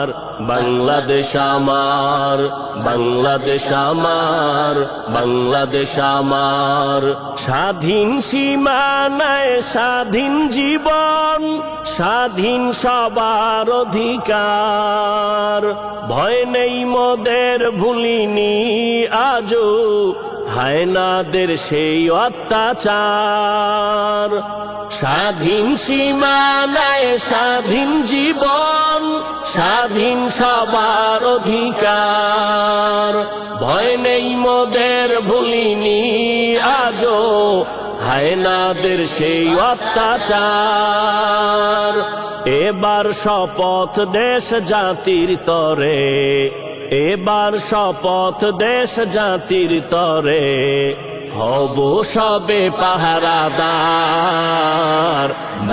যার বাংলাদেশ আমার বাংলাদেশ আমার বাংলাদেশ আমার। স্বাধীন সীমানায় স্বাধীন জীবন, স্বাধীন সবার অধিকার। ভয় নেই মোদের, ভুলিনি আজও, হায়নাদের সেই অত্যাচার। স্বাধীন সীমানায় স্বাধীন জীবন, স্বাধীন সবার অধিকার। ভয় নেই মোদের, ভুলিনি আজও, হায়নাদের সেই অত্যাচার। এবার শপথ দেশ জাতির তরে, এবার শপথ দেশ জাতির তরে, হব সবে পাহারাদার।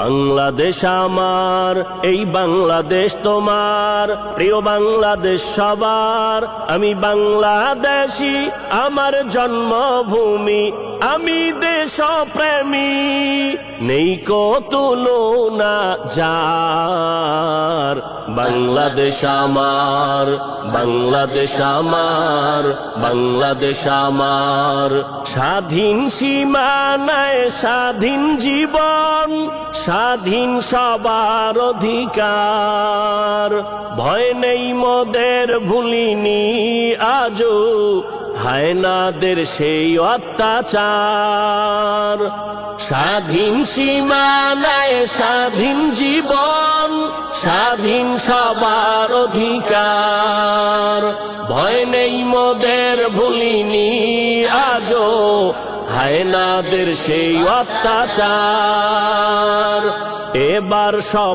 বাংলাদেশ আমার, এই বাংলাদেশ তোমার। প্রিয় বাংলাদেশ সবার, আমি বাংলাদেশি, আমার জন্মভূমি, আমি দেশপ্রেমী। নেই কতুলো না যার, বাংলাদেশ আমার বাংলাদেশ আমার বাংলাদেশ আমার। স্বাধীন সীমানায় স্বাধীন জীবন স্বাধীন সবার অধিকার। ভয় নেই মোদের ভুলিনি আজও হায়নাদের সেই অত্যাচার। স্বাধীন সীমানায় স্বাধীন জীবন, স্বাধীন সবার অধিকার। ভয় নেই মোদের ভুলিনি আজও হায়নাদের সেই অত্যাচার। এবার সব